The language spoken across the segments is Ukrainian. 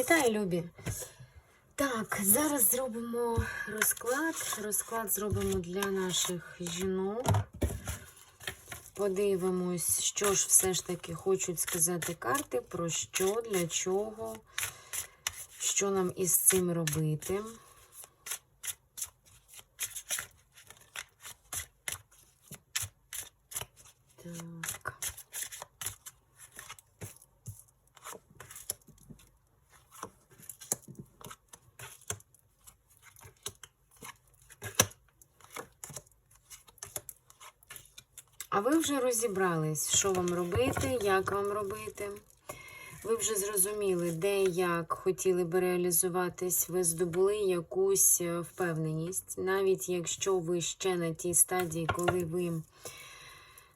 Вітаю, Любі! Так, зараз зробимо розклад. Розклад зробимо для наших жінок. Подивимось, що ж все ж таки хочуть сказати карти, про що, для чого, що нам із цим робити. Розібрались, що вам робити, як вам робити. Ви вже зрозуміли, де як хотіли би реалізуватись, ви здобули якусь е, впевненість. Навіть якщо ви ще на тій стадії, коли ви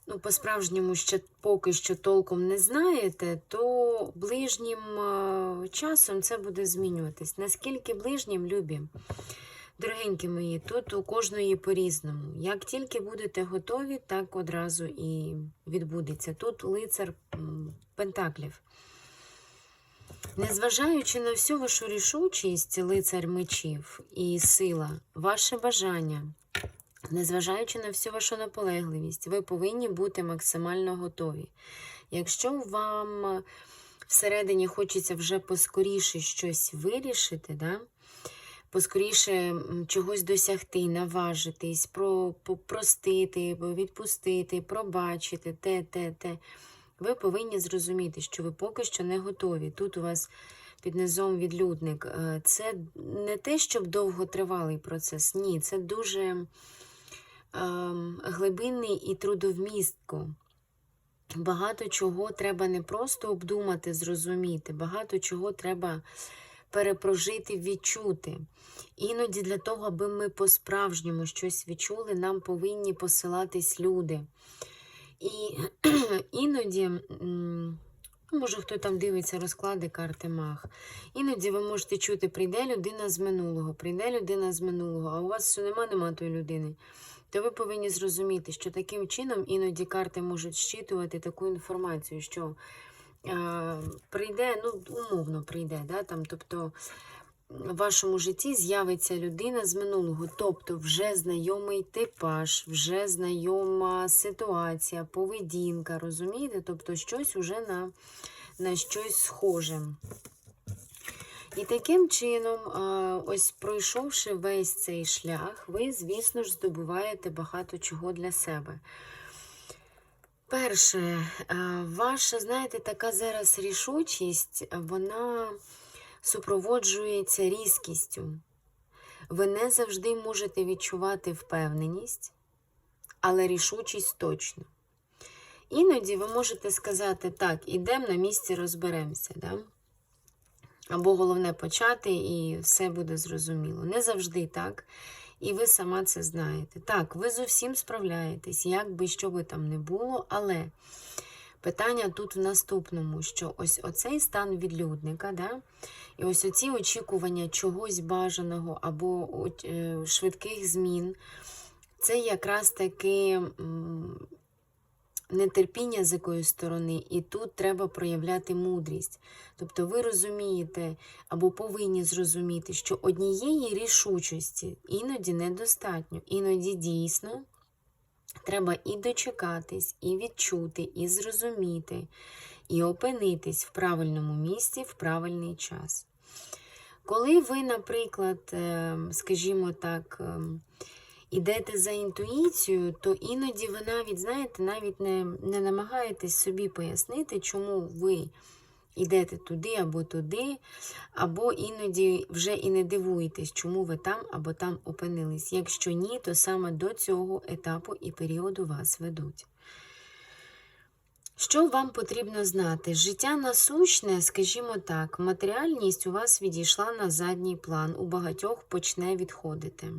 ну, по-справжньому ще поки що толком не знаєте, то ближнім е, часом це буде змінюватись. Наскільки ближнім, любі? Дорогенькі мої, тут у кожної по-різному. Як тільки будете готові, так одразу і відбудеться. Тут лицар Пентаклів. Незважаючи на всю вашу рішучість, лицар мечів і сила, ваше бажання, незважаючи на всю вашу наполегливість, ви повинні бути максимально готові. Якщо вам всередині хочеться вже поскоріше щось вирішити, да? Поскоріше чогось досягти, наважитись, про, простити, відпустити, пробачити, те, те, те. Ви повинні зрозуміти, що ви поки що не готові. Тут у вас під низом відлюдник. Е, Це не те, щоб довготривалий процес. Ні, це дуже ем, глибинний і трудовмістко. Багато чого треба не просто обдумати, зрозуміти, багато чого треба перепрожити, відчути. Іноді для того, аби ми по-справжньому щось відчули, нам повинні посилатись люди. І іноді, ну, може, хто там дивиться розклади карти Мах. Іноді ви можете чути, прийде людина з минулого, прийде людина з минулого, а у вас все нема, нема тої людини. То ви повинні зрозуміти, що таким чином іноді карти можуть щитувати таку інформацію, що прийде, ну, умовно прийде, да, там, тобто в вашому житті з'явиться людина з минулого, тобто вже знайомий типаж, вже знайома ситуація, поведінка, розумієте? Тобто щось уже на, на щось схоже. І таким чином, ось пройшовши весь цей шлях, ви, звісно ж, здобуваєте багато чого для себе. Перше, ваша, знаєте, така зараз рішучість, вона супроводжується різкістю. Ви не завжди можете відчувати впевненість, але рішучість точно. Іноді ви можете сказати, так, ідемо на місці, розберемося. Да? Або головне почати, і все буде зрозуміло. Не завжди так. І ви сама це знаєте. Так, ви з усім справляєтесь, як би що би там не було, але питання тут в наступному: що ось оцей стан відлюдника, да? і ось оці очікування чогось бажаного або е, швидких змін, це якраз таки. Нетерпіння з якоїсь сторони, і тут треба проявляти мудрість. Тобто ви розумієте або повинні зрозуміти, що однієї рішучості іноді недостатньо, іноді дійсно треба і дочекатись, і відчути, і зрозуміти, і опинитись в правильному місці в правильний час. Коли ви, наприклад, ем, скажімо так, ем, ідете за інтуїцією, то іноді ви навіть, знаєте, навіть не, не намагаєтесь собі пояснити, чому ви йдете туди або туди, або іноді вже і не дивуєтесь, чому ви там або там опинились. Якщо ні, то саме до цього етапу і періоду вас ведуть. Що вам потрібно знати? Життя насущне, скажімо так, матеріальність у вас відійшла на задній план, у багатьох почне відходити.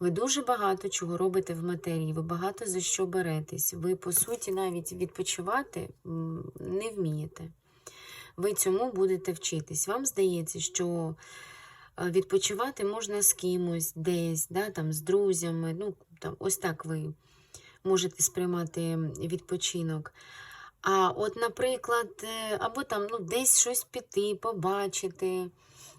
Ви дуже багато чого робите в матерії, ви багато за що беретесь. Ви, по суті, навіть відпочивати не вмієте. Ви цьому будете вчитись. Вам здається, що е, відпочивати можна з кимось десь, да, там, з друзями. Ну, там, ось так ви можете сприймати відпочинок. А от, наприклад, е, або там ну, десь щось піти, побачити.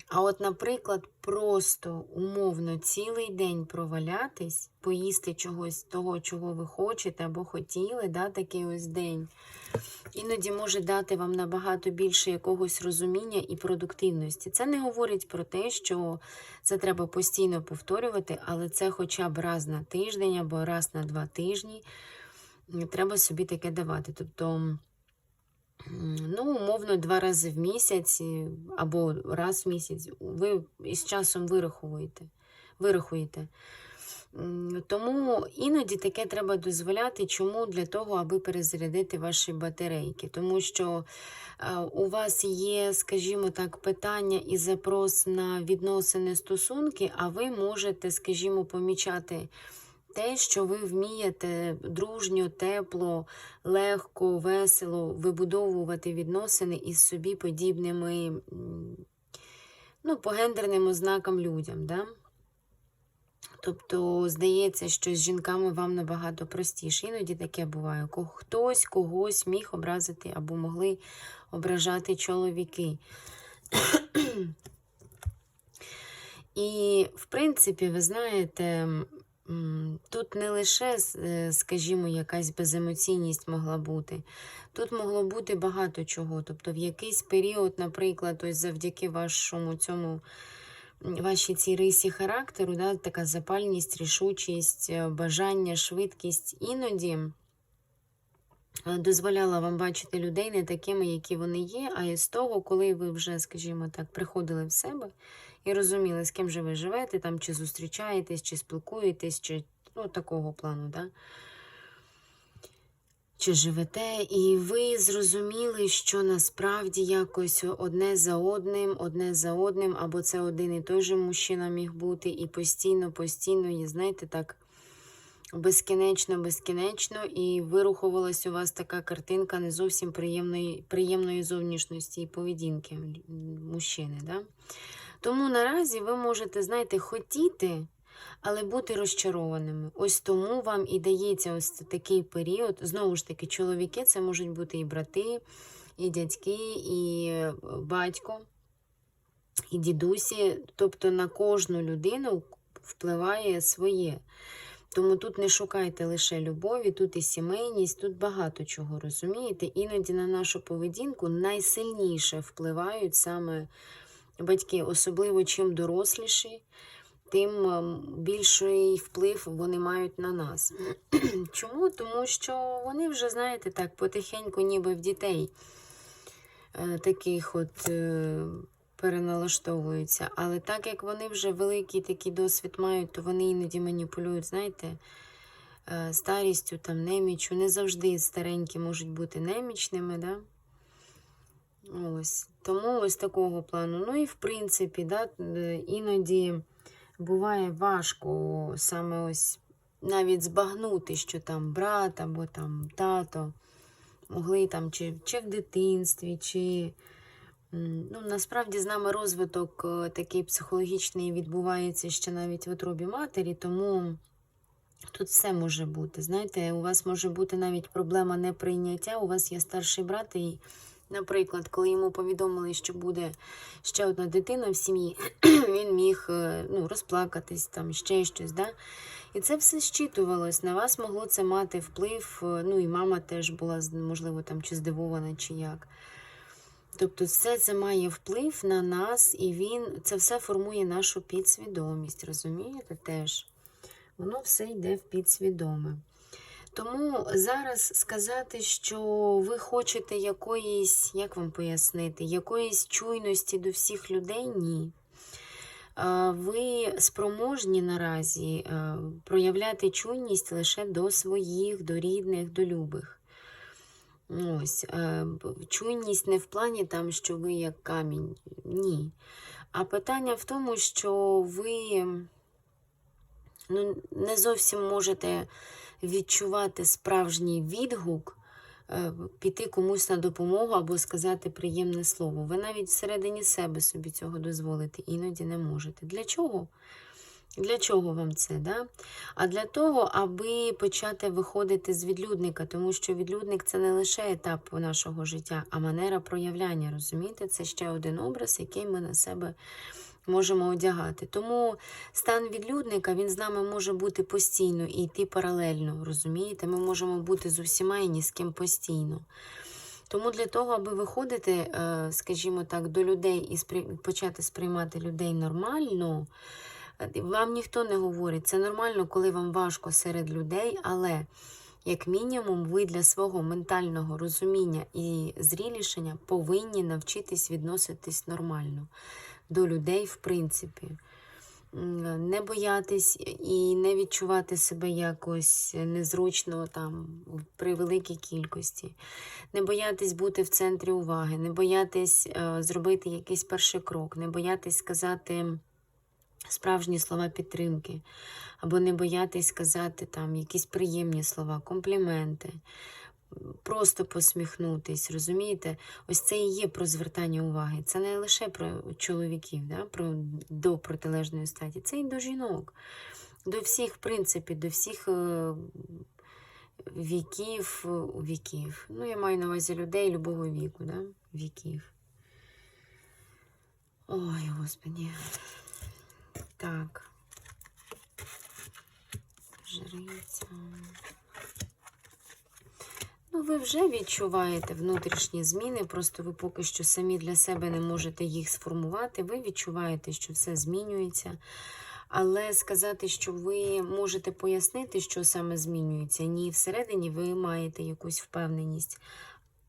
А от, наприклад, просто умовно цілий день провалятись, поїсти чогось того, чого ви хочете або хотіли, да, такий ось день, іноді може дати вам набагато більше якогось розуміння і продуктивності. Це не говорить про те, що це треба постійно повторювати, але це хоча б раз на тиждень або раз на два тижні треба собі таке давати. Тобто, ну, умовно, два рази в місяць або раз в місяць ви із часом вирахуєте. вирахуєте. Тому іноді таке треба дозволяти. Чому? Для того, аби перезарядити ваші батарейки. Тому що е, у вас є, скажімо так, питання і запрос на відносини стосунки, а ви можете, скажімо, помічати те, що ви вмієте дружньо, тепло, легко, весело вибудовувати відносини із собі подібними ну, по гендерним ознакам людям. Да? Тобто, здається, що з жінками вам набагато простіше. Іноді таке буває. Хтось когось міг образити або могли ображати чоловіки. І, в принципі, ви знаєте, тут не лише, е, скажімо, якась беземоційність могла бути. Тут могло бути багато чого. Тобто, в якийсь період, наприклад, ось завдяки вашому цьому вашій цій рисі характеру, да, така запальність, рішучість, е, бажання, швидкість іноді дозволяла вам бачити людей не такими, які вони є, а із того, коли ви вже, скажімо так, приходили в себе і розуміли, з ким же ви живете, там, чи зустрічаєтесь, чи спілкуєтесь, чи ну, такого плану. Да? чи живете, і ви зрозуміли, що насправді якось одне за одним, одне за одним, або це один і той же мужчина міг бути, і постійно, постійно, і знаєте, так безкінечно, безкінечно, і вирухувалась у вас така картинка не зовсім приємної, приємної зовнішності і поведінки мужчини. Да? Тому наразі ви можете, знаєте, хотіти але бути розчарованими. Ось тому вам і дається ось такий період. Знову ж таки, чоловіки це можуть бути і брати, і дядьки, і е, батько, і дідусі. Тобто на кожну людину впливає своє. Тому тут не шукайте лише любові, тут і сімейність, тут багато чого розумієте. Іноді на нашу поведінку найсильніше впливають саме батьки, особливо чим доросліші тим ем, більший вплив вони мають на нас. Чому? Тому що вони вже, знаєте, так, потихеньку, ніби в дітей е, таких от е, переналаштовуються. Але так як вони вже великий такий досвід мають, то вони іноді маніпулюють, знаєте, е, старістю, там, немічю. Не завжди старенькі можуть бути немічними. Да? Ось. Тому ось такого плану. Ну і в принципі, да, е, іноді буває важко саме ось навіть збагнути, що там брат або там тато могли там чи, чи в дитинстві, чи ну, насправді з нами розвиток е, такий психологічний відбувається ще навіть в утробі матері, тому тут все може бути. Знаєте, у вас може бути навіть проблема неприйняття, у вас є старший брат і. Наприклад, коли йому повідомили, що буде ще одна дитина в сім'ї, він міг е, ну, розплакатись, там ще щось. Да? І це все щитувалось. На вас могло це мати вплив. е, Ну і мама теж була, можливо, там чи здивована, чи як. Тобто, все це має вплив на нас, і він це все формує нашу підсвідомість. Розумієте теж? Воно все йде в підсвідоме. Тому зараз сказати, що ви хочете якоїсь, як вам пояснити, якоїсь чуйності до всіх людей ні. Ви спроможні наразі е, проявляти чуйність лише до своїх, до рідних, до любих. Ось, е, чуйність не в плані там, що ви як камінь. Ні. А питання в тому, що ви ну, не зовсім можете відчувати справжній відгук, е, піти комусь на допомогу або сказати приємне слово. Ви навіть всередині себе собі цього дозволити іноді не можете. Для чого? Для чого вам це? Да? А для того, аби почати виходити з відлюдника, тому що відлюдник це не лише етап нашого життя, а манера проявляння. Розумієте, це ще один образ, який ми на себе можемо одягати. Тому стан відлюдника він з нами може бути постійно і йти паралельно. Розумієте, ми можемо бути з усіма і ні з ким постійно. Тому для того, аби виходити, е, скажімо так, до людей і почати сприймати людей нормально, вам ніхто не говорить. Це нормально, коли вам важко серед людей, але як мінімум, ви для свого ментального розуміння і зрілішення повинні навчитись відноситись нормально до людей, в принципі. Не боятись і не відчувати себе якось незручно там при великій кількості, не боятись бути в центрі уваги, не боятись е, зробити якийсь перший крок, не боятись сказати справжні слова підтримки, або не боятись сказати там якісь приємні слова, компліменти, просто посміхнутись, розумієте? Ось це і є про звертання уваги. Це не лише про чоловіків, да? про до протилежної статі, це і до жінок. До всіх, в принципі, до всіх е, віків, е, віків. Ну, я маю на увазі людей любого віку, да? віків. Ой, господі. Так. Жриця. Ну, ви вже відчуваєте внутрішні зміни, просто ви поки що самі для себе не можете їх сформувати. Ви відчуваєте, що все змінюється. Але сказати, що ви можете пояснити, що саме змінюється, ні, всередині ви маєте якусь впевненість,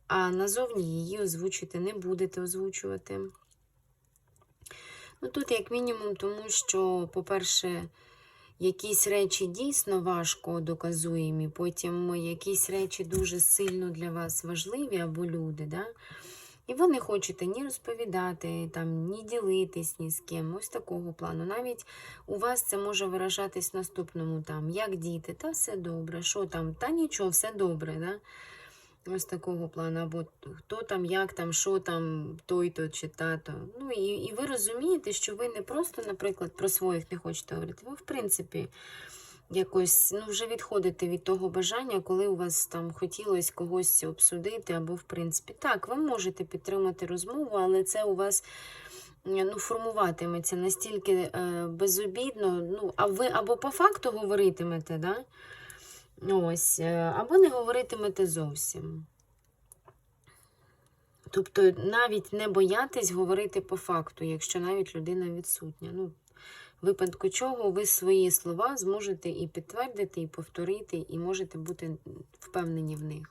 а назовні її озвучити не будете озвучувати. Ну, тут, як мінімум, тому що, по-перше, якісь речі дійсно важко доказуємі, потім якісь речі дуже сильно для вас важливі або люди, да? і ви не хочете ні розповідати, там, ні ділитись ні з ким. Ось такого плану. Навіть у вас це може виражатись в наступному, там, як діти, та все добре, що там, та нічого, все добре. Да? Ось такого плану, або хто там, як там, що там, той-то чи тато. Ну і, і ви розумієте, що ви не просто, наприклад, про своїх не хочете говорити, ви, в принципі, якось ну, вже відходите від того бажання, коли у вас там хотілося когось обсудити, або, в принципі, так, ви можете підтримати розмову, але це у вас. Ну, формуватиметься настільки е, безобідно, ну, а ви або по факту говоритимете, да? Ось, е, або не говоритимете зовсім. Тобто навіть не боятись говорити по факту, якщо навіть людина відсутня. Ну, випадку чого ви свої слова зможете і підтвердити, і повторити, і можете бути впевнені в них.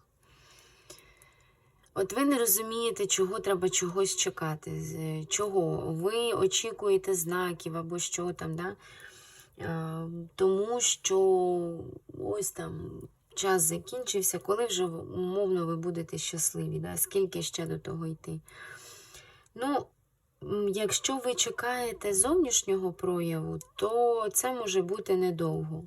От ви не розумієте, чого треба чогось чекати. Чого? Ви очікуєте знаків або що там, да? Е, тому що ось там час закінчився, коли вже умовно ви будете щасливі, да? скільки ще до того йти. Ну, якщо ви чекаєте зовнішнього прояву, то це може бути недовго.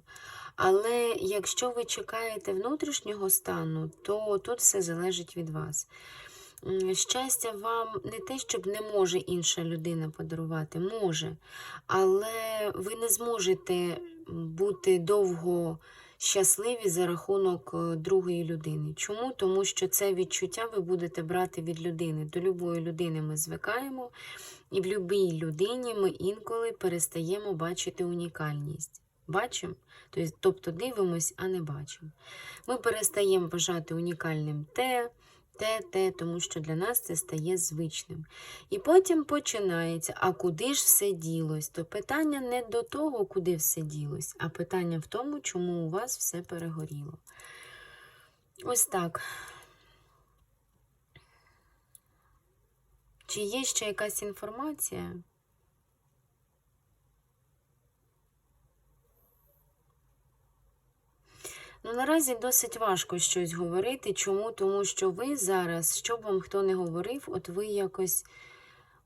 Але якщо ви чекаєте внутрішнього стану, то тут все залежить від вас. Щастя вам не те, щоб не може інша людина подарувати, може, але ви не зможете бути довго щасливі за рахунок е, другої людини. Чому? Тому що це відчуття ви будете брати від людини. До любої людини ми звикаємо, і в будь-якій людині ми інколи перестаємо бачити унікальність. Бачимо? Тобто дивимось, а не бачимо. Ми перестаємо вважати унікальним те, те, те, тому що для нас це стає звичним. І потім починається, а куди ж все ділось? То питання не до того, куди все ділось, а питання в тому, чому у вас все перегоріло. Ось так. Чи є ще якась інформація? Ну, наразі досить важко щось говорити. Чому? Тому що ви зараз, що б вам хто не говорив, от ви якось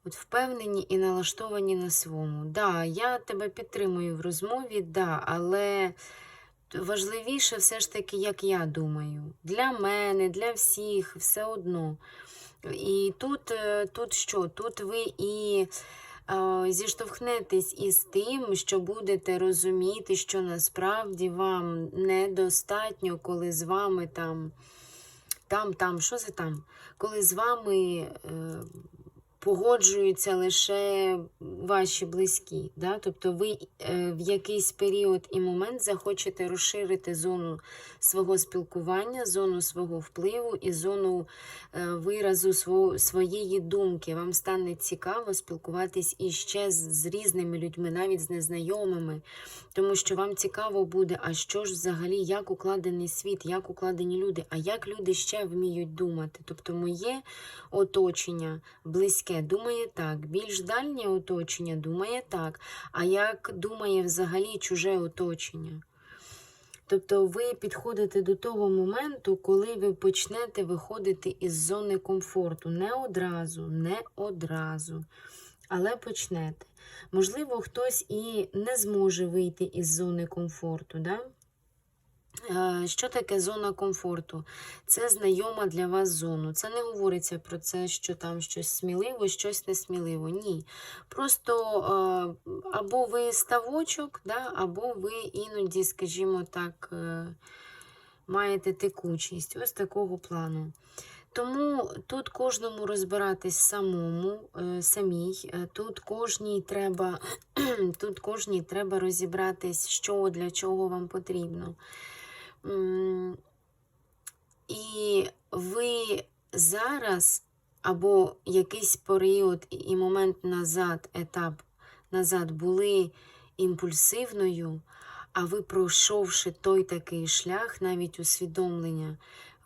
от впевнені і налаштовані на своєму. Да, я тебе підтримую в розмові, да, але важливіше все ж таки, як я думаю. Для мене, для всіх, все одно. І тут, е, тут що? Тут ви і зіштовхнетесь із тим, що будете розуміти, що насправді вам недостатньо, коли з вами там, там, там, що за там, коли з вами е, погоджуються лише ваші близькі. Да? Тобто ви е, в якийсь період і момент захочете розширити зону свого спілкування, зону свого впливу і зону е, виразу своєї думки. Вам стане цікаво спілкуватись іще з різними людьми, навіть з незнайомими, тому що вам цікаво буде, а що ж взагалі, як укладений світ, як укладені люди, а як люди ще вміють думати. Тобто моє оточення близьке думає так, більш дальнє оточення думає так, а як думає взагалі чуже оточення. Тобто ви підходите до того моменту, коли ви почнете виходити із зони комфорту. Не одразу, не одразу, але почнете. Можливо, хтось і не зможе вийти із зони комфорту. Да? Е, Що таке зона комфорту? Це знайома для вас зона. Це не говориться про це, що там щось сміливо, щось несміливо. Ні. Просто е, або ви ставочок, да, або ви іноді, скажімо так, е, маєте текучість. Ось такого плану. Тому тут кожному розбиратись самому, е, самій. Е, Тут кожній треба, тут кожній треба розібратись, що для чого вам потрібно. І ви зараз, або якийсь період і момент назад, етап назад були імпульсивною, а ви, пройшовши той такий шлях, навіть усвідомлення,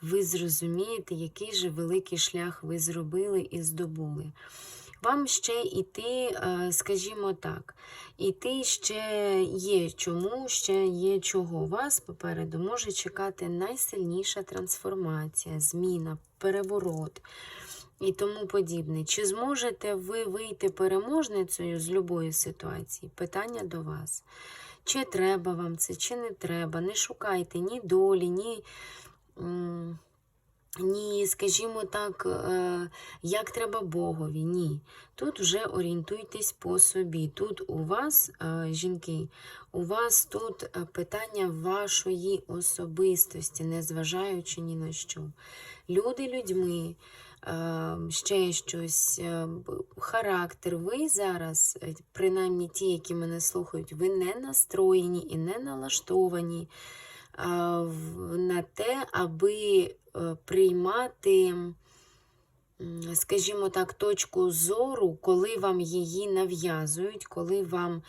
ви зрозумієте, який же великий шлях ви зробили і здобули. Вам ще йти, е, скажімо так, іти ще є чому, ще є чого. Вас попереду може чекати найсильніша трансформація, зміна, переворот і тому подібне. Чи зможете ви вийти переможницею з любої ситуації? Питання до вас. Чи треба вам це, чи не треба. Не шукайте ні долі, ні. Ні, скажімо так, е, як треба Богові. Ні. Тут вже орієнтуйтесь по собі. Тут у вас, е, жінки, у вас тут е, питання вашої особистості, незважаючи ні на що. Люди людьми, ще щось, характер. Ви зараз, принаймні ті, які мене слухають, ви не настроєні і не налаштовані на те, аби е, приймати, скажімо так, точку зору, коли вам її нав'язують, коли вам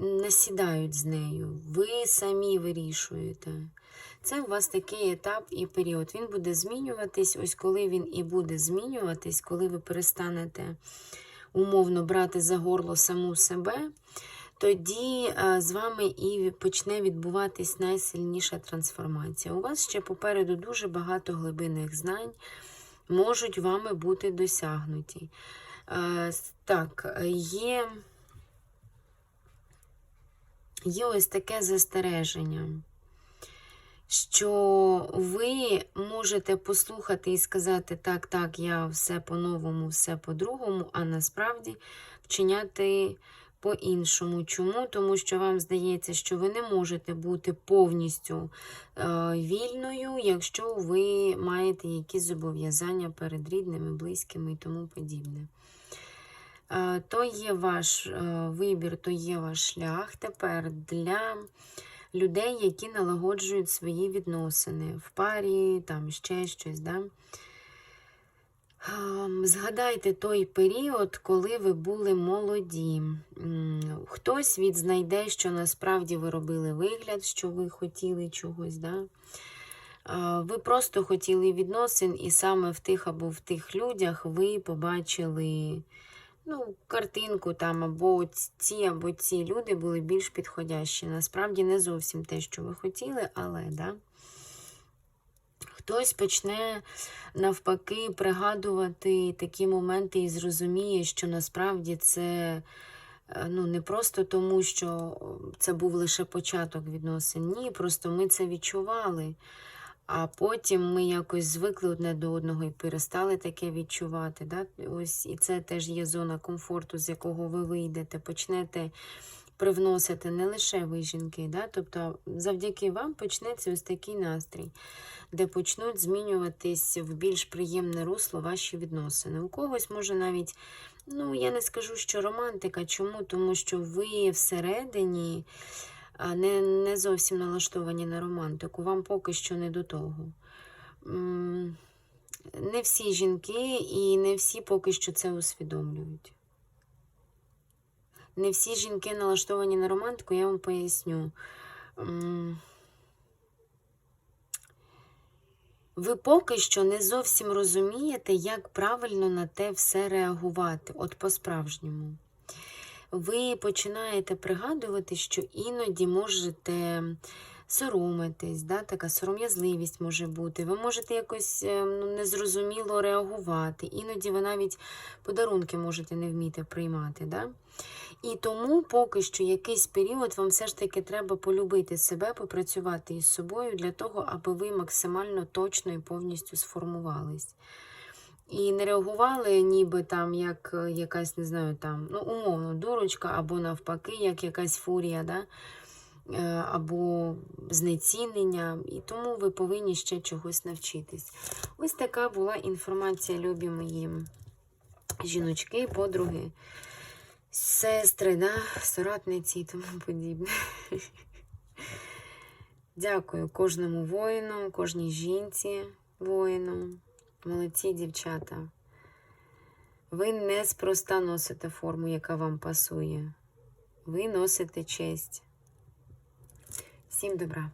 насідають з нею. Ви самі вирішуєте. Це у вас такий етап і період. Він буде змінюватись. Ось коли він і буде змінюватись, коли ви перестанете умовно брати за горло саму себе, тоді е, з вами і почне відбуватись найсильніша трансформація. У вас ще попереду дуже багато глибинних знань можуть вами бути досягнуті. Е, Так, є, є ось таке застереження, що ви можете послухати і сказати, так, так, я все по-новому, все по-другому, а насправді вчиняти по-іншому. Чому? Тому що вам здається, що ви не можете бути повністю е, вільною, якщо ви маєте якісь зобов'язання перед рідними, близькими і тому подібне. Е, То є ваш е, вибір, то є ваш шлях тепер для людей, які налагоджують свої відносини в парі, там ще щось. Да? Згадайте той період, коли ви були молоді. Хтось відзнайде, що насправді ви робили вигляд, що ви хотіли чогось. Да? Ви просто хотіли відносин, і саме в тих або в тих людях ви побачили ну, картинку там, або ці, або ці люди були більш підходящі. Насправді не зовсім те, що ви хотіли, але да. Хтось почне навпаки пригадувати такі моменти і зрозуміє, що насправді це е, ну, не просто тому, що це був лише початок відносин. Ні, просто ми це відчували. А потім ми якось звикли одне до одного і перестали таке відчувати. Да? Ось і це теж є зона комфорту, з якого ви вийдете, почнете привносити не лише ви жінки, да? тобто завдяки вам почнеться ось такий настрій, де почнуть змінюватись в більш приємне русло ваші відносини. У когось може навіть, ну я не скажу, що романтика. Чому? Тому що ви всередині не, не зовсім налаштовані на романтику, вам поки що не до того. Не всі жінки і не всі поки що це усвідомлюють. Не всі жінки налаштовані на романтику, я вам поясню. Ви поки що не зовсім розумієте, як правильно на те все реагувати, от по-справжньому. Ви починаєте пригадувати, що іноді можете соромитись, да, така сором'язливість може бути. Ви можете якось е, ну, незрозуміло реагувати. Іноді ви навіть подарунки можете не вміти приймати. Да? І тому поки що якийсь період вам все ж таки треба полюбити себе, попрацювати із собою для того, аби ви максимально точно і повністю сформувались. І не реагували, ніби там як е, якась, не знаю, там, ну, умовно, дурочка, або навпаки, як якась фурія, да? Е, або знецінення. І тому ви повинні ще чогось навчитись. Ось така була інформація, любі мої жіночки, подруги, сестри, да? соратниці і тому подібне. Дякую кожному воїну, кожній жінці воїну. Молодці, дівчата. Ви не спроста носите форму, яка вам пасує. Ви носите честь. Всім добра.